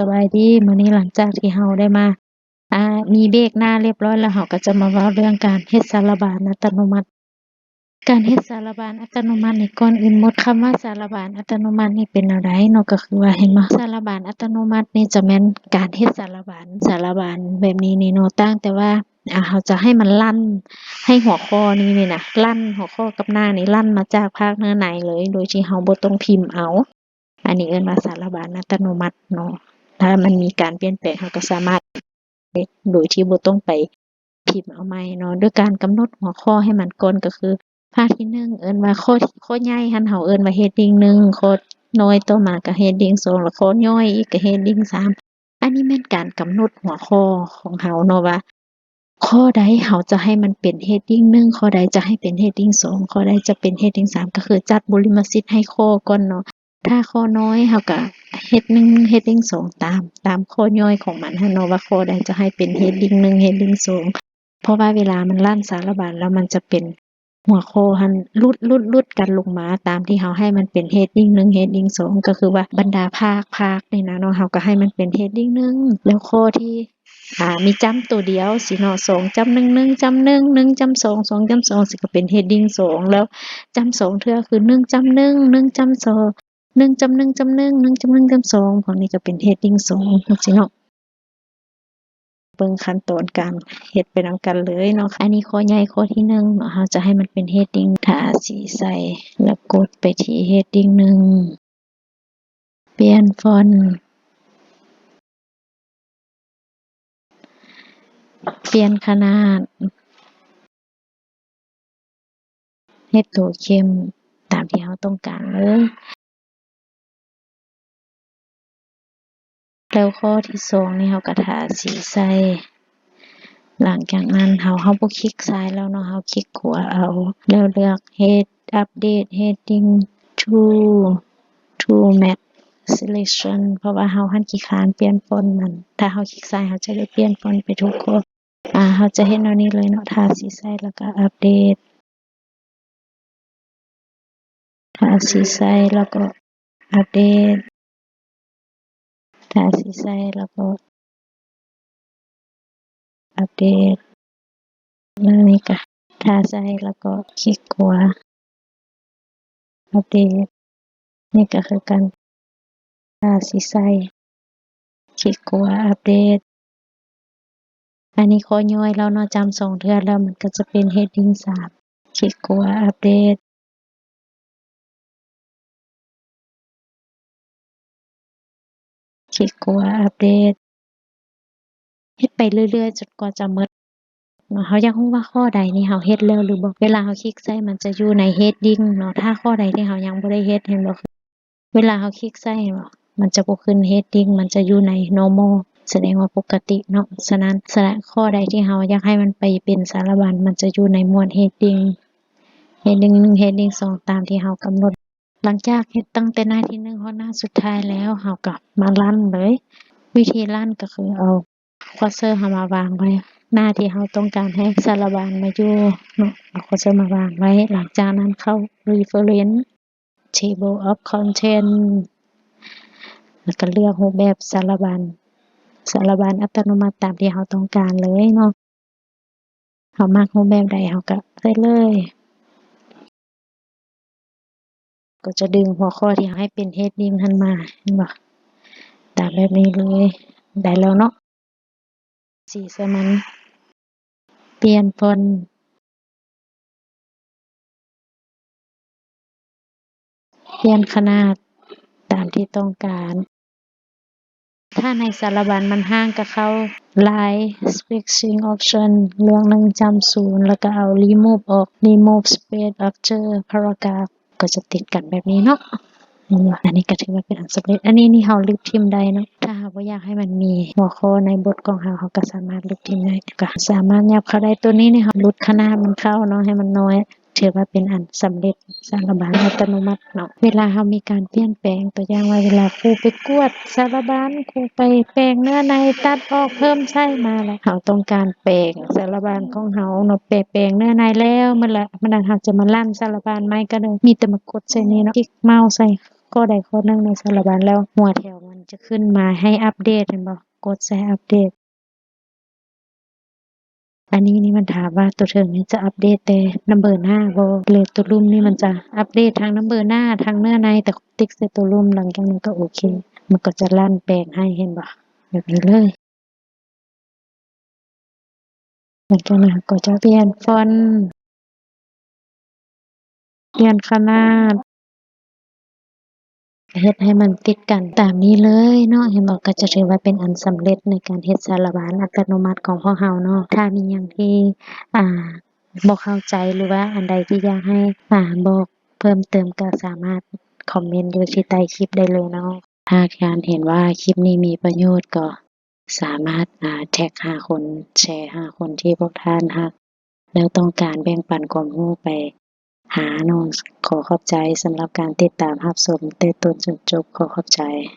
สบายดีมื้อนี้หลังจากที่เราได้มา อ่า มีเบรกหน้าเรียบร้อยแล้วเราก็จะมาเว้าเรื่องการเฮ็ดสารบานอัตโนมัติ การเฮ็ดสารบานอัตโนมัตินี่ก่อนอื่นหมด คำว่าสารบานอัตโนมัตินี่เป็นแนวใดเนาะ ก็คือว่าเห็นบ่ สารบานอัตโนมัตินี่จะแม่นการเฮ็ดสารบานสารบานแบบนี้นี่เนาะ ต่างแต่ว่า อ่า เราจะให้มันลั่น ให้หัวข้อนี้นี่นะลั่นหัวข้อกับหน้านี่ลั่นมาจากภาคเนื้อในเลย โดยที่เราบ่ต้องพิมพ์เอา อันนี้เอิ้นว่าสารบานอัตโนมัติเนาะ ถ้ามันมีการเปลี่ยนแปลงเราก็สามารถดโดยที่บ่ต้องไปพิมพ์เอาใหม่เนาะด้วยการกำหนดหัวข้อให้มันก่อนก็คือภาคที่1เอิ้นว่าข้อข้อใหญ่หันเราเอิ้นว่า heading 1ข้อน้อยต่อมาก็ heading 2แล้วข้อย่อยอีกก็ heading 3อันนี้แม่นการกำหนดหัวข้อของเราเนาะว่าข้อใดเราจะให้มันเป็น heading 1ข้อใดจะให้เป็น heading 2ข้อใดจะเป็น heading 3ก็คือจัดบริมสิทธิ์ให้ข้อก่อนเนาะถ้าข้อน้อยเราก็ เฮดหนึ่งเฮดดิ้งสองตาม ตามโคย่อยของมันฮะโนะว่าโคใดจะให้เป็นเฮดดิ้งหนึ่งเฮดดิ้งสองเพราะว่าเวลามันลั่นสารบานแล้วมันจะเป็นหัวโคหันลุดรุดรุดกันลงมาตามที่เขาให้มันเป็นเฮดดิ้งหนึ่งเฮดดิ้งสองก็คือว่าบรรดาภาคภาคนี่นะเนะเขาก็ให้มันเป็นเฮดดิ้งหนึ่งแล้วโคที่มีจำตัวเดียวสีนอสองจำหนึ่งหนึ่งจำหนึ่งหนึ่งจำสองสองจำสองสิก็เป็นเฮดดิ้งสองแล้วจำสองเธอคือหนึ่งจำหนึ่งหนึ่งจำสอง 2 1จำ1จำ1 1จำ1จำ2พวกนี้ก็เป็น heading 2จังซี้เนาะเบิ่งขั้นตอนการเฮ็ดไปนำกันเลยเนาะอันนี้ข้อใหญ่ข้อที่1เนาะเราจะให้มันเป็น heading ถ้าสิใส่แล้วกดไปที่ heading 1เปลี่ยนฟอนต์เปลี่ยนขนาดเฮ็ดตัวเข้มตามที่เราต้องการเลย แล้วข้อที่2นี่เราก็ท่าสิใส่ หลังจากนั้นเราเราบ่คลิกซ้ายแล้วเนาะ เราคลิกขวาเอา แล้วเลือก Head Update Heading to to Match Selection เพราะว่าเราหั้นขี้คร้านเปลี่ยนฟอนต์มัน ถ้าเราคลิกซ้ายเราจะได้เปลี่ยนฟอนต์ไปทุกข้ออ่าเราจะเฮ็ดแนวนี้เลยเนาะ ท่าสิใส่แล้วก็อัปเดตท่าสิใส่แล้วก็อัปเดต ท่าสิใส่แล้วก็อัปเดตแล้วนี่ก็ท่าใส่แล้วก็คลิกขวาอัปเดตนี่ก็คือกันท่าสิใส่คลิกขวาอัปเดตอันนี้ข้อย่อยแล้วเนาะจำ2เทื่อแล้วมันก็จะเป็น heading 3คลิกขวาอัปเดต คลิกขวาอัปเดต เฮ็ดไปเรื่อยๆจนกว่าจะหมดเนาะเราอยากรู้ว่าข้อใดนี่เราเฮ็ดแล้วหรือบ่เวลาเราคลิกใส่มันจะอยู่ใน heading เนาะถ้าข้อใดที่เรายังบ่ได้เฮ็ดเห็นบ่เวลาเราคลิกใส่แม่นบ่มันจะบ่ขึ้น heading มันจะอยู่ใน normal แสดงว่าปกติเนาะ ฉะนั้นสระข้อใดที่เราอยากให้มันไปเป็นสารบัญมันจะอยู่ในหมวด heading heading 1 heading 2 ตามที่เรากำหนด หลังจากเฮ็ดตั้งแต่หน้าที่1ฮอดหน้าสุดท้ายแล้ว เราก็มารันเลย วิธีรันก็คือเอา cursor เรามาวางไว้ หน้าที่เราต้องการให้สารบัญมาอยู่เนาะ เอา cursor มาวางไว้ หลังจากนั้นเข้า reference table of content แล้วก็เลือกรูปแบบสารบัญ สารบัญอัตโนมัติตามที่เราต้องการเลยเนาะ เรามักรูปแบบใดเราก็ใส่เลย ก็จะดึงหัวข้อที่เราให้เป็น heading หั้นมาเห็นบ่ตามแบบนี้เลย ได้แล้วเนาะสีสมัน เปลี่ยนฟอนต์เปลี่ยนขนาดตามที่ต้องการ ถ้าในสารบัญมันห่างก็เข้า Line Spacing Option เรื่องหนึ่งจำ0แล้วก็เอา remove ออก remove space after paragraph ก็จะติดกันแบบนี้เนาะอันนี้ก็ถือว่าเป็นอันสำเร็จ อันนี้นี่เราลบทิมได้เนาะ ถ้าเราว่าอยากให้มันมีหัวข้อในบทของเราเราก็สามารถลบทิมได้ก็สามารถยับเข้าได้ตัวนี้นี่เราลดขนาดมันเข้าเนาะให้มันน้อย ถือว่าเป็นอันสำเร็จสารบัญอัตโนมัติเนาะ เวลาเรามีการเปลี่ยนแปลงตัวอย่างว่าเวลาครูไปกวดสารบัญครูไปแปลงเนื้อในตัดออกเพิ่มใส่มาแล้วเราต้องการแปลงสารบัญของเราเนาะแปลแปลงเนื้อในแล้วมื้อละมันเราจะมารันสารบัญใหม่ก็เลยมีแต่มากดใส่นี่เนาะคลิกเมาส์ใส่ข้อใดข้อนึ่งในสารบัญแล้วหัวแถวมันจะขึ้นมาให้อัปเดตเห็นบ่กดใส่อัปเดต อันนี้นี่มันถามว่าตัวเทิงนี่จะอัปเดตแต่นัมเบอร์หน้าบ่หรือตัวรุ่มนี่มันจะอัปเดตทั้งนัมเบอร์หน้าทั้งเนื้อในแต่ติ๊กใส่ตัวรุ่มหลังจากนั้นก็โอเค มันก็จะลั่นแปลงให้เห็นบ่แบบนี้เลยหลังจากนั้นก็จะเปลี่ยนฟอนต์เปลี่ยนขนาด เฮ็ดให้มันติดกันตามนี้เลยเนาะเห็นบ่ก็จะถือว่าเป็นอันสำเร็จในการเฮ็ดสารบานอัตโนมัติของพวกเราเนาะ ถ้ามีหยังที่ อ่า บ่เข้าใจหรือว่าอันใดที่อยากให้ อ่า บอกเพิ่มเติมก็สามารถคอมเมนต์อยู่ที่ใต้คลิปได้เลยเนาะ ถ้าการเห็นว่าคลิปนี้มีประโยชน์ก็สามารถ อ่า แท็กหาคน แชร์หาคนที่พวกท่านรัก แล้วต้องการแบ่งปันความรู้ไป หาเนาะขอขอบใจสำหรับการติดตามรับชมแต่ต้นจนจบ ขอขอบใจ